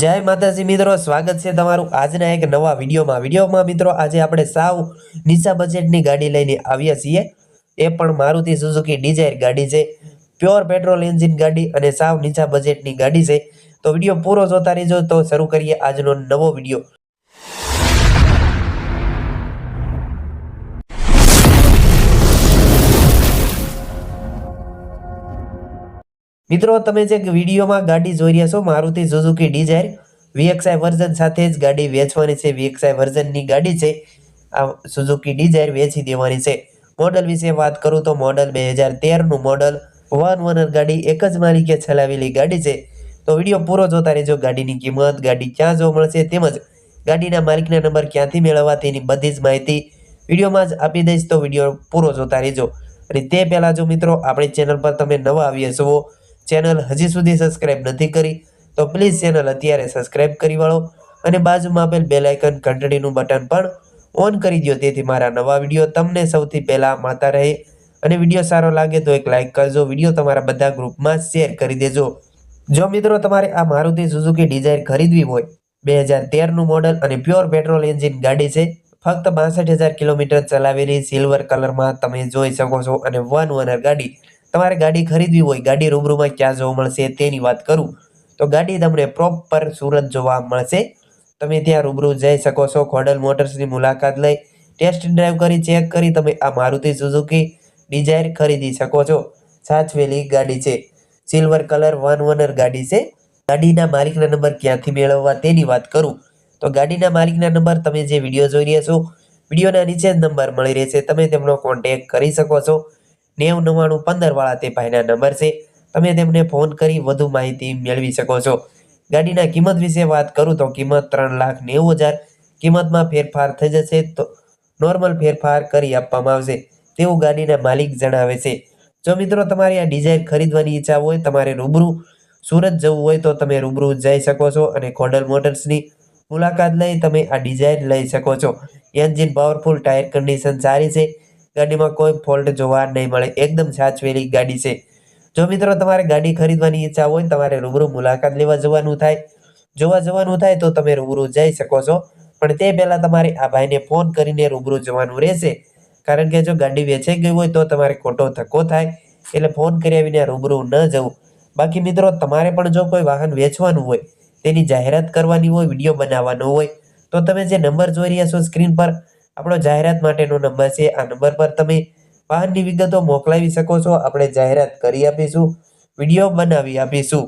જય માતાજી મિત્રો, સ્વાગત છે તમારું આજના એક નવા વિડીયોમાં. વિડીયોમાં મિત્રો, આજે આપણે સાવ નીચા બજેટની ગાડી લઈને આવ્યા છીએ. એ પણ મારુતિ સુઝુકી ડિઝાયર ગાડી છે, પ્યોર પેટ્રોલ એન્જિન ગાડી અને સાવ નીચા બજેટની ગાડી છે. તો વીડિયો પૂરો જોતા રહેજો. તો શરૂ કરીએ આજનો નવો વીડિયો. મિત્રો, તમે જે વિડીયોમાં ગાડી જોઈ રહ્યા છો, Maruti Suzuki Dzire VXI version સાથે જ ગાડી વેચવાની છે. વીએક્સઆઈ વર્ઝનની ગાડી છે. આ સુઝુકી ડિઝાયર વેચી દેવાની છે. મોડલ વિશે વાત કરું તો મોડલ બે હજાર તેરનું મોડલ વન ઓનર ગાડી એક જ માલિકે ચલાવેલી ગાડી છે. તો વીડિયો પૂરો જોતા રહેજો. ગાડીની કિંમત, ગાડી ક્યાં જોવા મળશે તેમજ ગાડીના માલિકના નંબર ક્યાંથી મેળવવા તેની બધી જ માહિતી વિડીયોમાં જ આપી દઈશ. તો વીડિયો પૂરો જોતા રહેજો. અને તે પહેલાં જો મિત્રો, આપણી ચેનલ પર તમે નવા આવ્યા છો ચેનલ હજી સુધી સબસ્ક્રાઇબ નથી કરી, તો પ્લીઝ ચેનલ અત્યારે સબસ્ક્રાઇબ કરી વાળો અને બાજુમાં આપેલ બેલ આઇકન ઘંટડીનું બટન પણ ઓન કરી દો તેથી મારા નવા વીડિયો તમને સૌથી પહેલાં મળતા રહે. અને વીડિયો સારો લાગે તો એક લાઇક કરજો, વીડિયો તમારા બધા ગ્રુપમાં શેર કરી દેજો. જો મિત્રો તમારે આ મારુતિ સુઝુકી ડિઝાયર ખરીદવી હોય, બે હજાર તેરનું મોડલ અને પ્યોર પેટ્રોલ એન્જિન ગાડી છે, ફક્ત બાસઠ હજાર કિલોમીટર ચલાવેલી સિલ્વર કલરમાં તમે જોઈ શકો છો અને વન ઓનર ગાડી. તમારે ગાડી ખરીદવી હોય, ગાડી રૂબરૂમાં ક્યાં જોવા મળશે તેની વાત કરું. તો ગાડી તમને પ્રોપર સુરત જોવા મળશે. તમે ત્યાં રૂબરૂ જઈ શકો છો, ખોડલ મોટર્સની મુલાકાત લઈ. ટેસ્ટ ડ્રાઈવ કરી ચેક કરી, તમે આ મારુતિ સુઝુકી ડિઝાયર ખરીદી શકો છો. સાચવેલી ગાડી છે. સિલ્વર કલર વન ઓનર ગાડી છે. ગાડીના માલિકના નંબર ક્યાંથી મેળવવા તેની વાત કરું. તો ગાડીના માલિકના નંબર તમે જે વીડિયો જોઈ રહ્યા છો, વિડીયોના નીચે જ નંબર મળી રહેશે. તમે તેમનો કોન્ટેક કરી શકો છો. નેવું નવ્વાણું પંદર વાળા તે ભાઈના નંબર છે. તમે તેમને ફોન કરી વધુ માહિતી મેળવી શકો છો. ગાડીના કિંમત વિશે વાત કરું તો કિંમત ત્રણ લાખ નેવું હજાર. કિંમતમાં ફેરફાર થઈ જશે તો નોર્મલ ફેરફાર કરી આપવામાં આવશે. તેવું ગાડીના માલિક જણાવે છે. જો મિત્રો તમારી આ ડિઝાઇન ખરીદવાની ઈચ્છા હોય, તમારે રૂબરૂ સુરત જવું હોય તો તમે રૂબરૂ જઈ શકો છો અને ખોડલ મોટર્સની મુલાકાત લઈ તમે આ ડિઝાઇન લઈ શકો છો. એન્જિન પાવરફુલ ટાયર કન્ડિશન સારી છે. ગાડીમાં કોઈ ફોલ્ટ જોવા નહીં મળે. એકદમ સાચવેલી ગાડી છે. જો મિત્રો તમારે ગાડી ખરીદવાની ઈચ્છા હોય તમારે રૂબરૂ મુલાકાત લેવા જવાનું થાય, જોવા જવાનું થાય તો તમે રૂબરૂ જઈ શકો છો. પણ તે પહેલાં તમારે આ ભાઈને ફોન કરીને રૂબરૂ જવાનું રહેશે. કારણ કે જો ગાડી વેચાઈ ગઈ હોય તો તમારે ખોટો ધક્કો થાય. એટલે ફોન કર્યા વિના રૂબરૂ ન જવું. બાકી મિત્રો તમારે પણ જો કોઈ વાહન વેચવાનું હોય, તેની જાહેરાત કરવાની હોય, વીડિયો બનાવવાનો હોય, તો તમે જે નંબર જોઈ રહ્યા છો સ્ક્રીન પર આપણો જાહેરાત માટેનો નંબર છે. આ નંબર પર તમે વાહનની વિગતો મોકલાવી શકો છો. આપણે જાહેરાત કરી આપીશું. વીડિયો બનાવી આપીશું.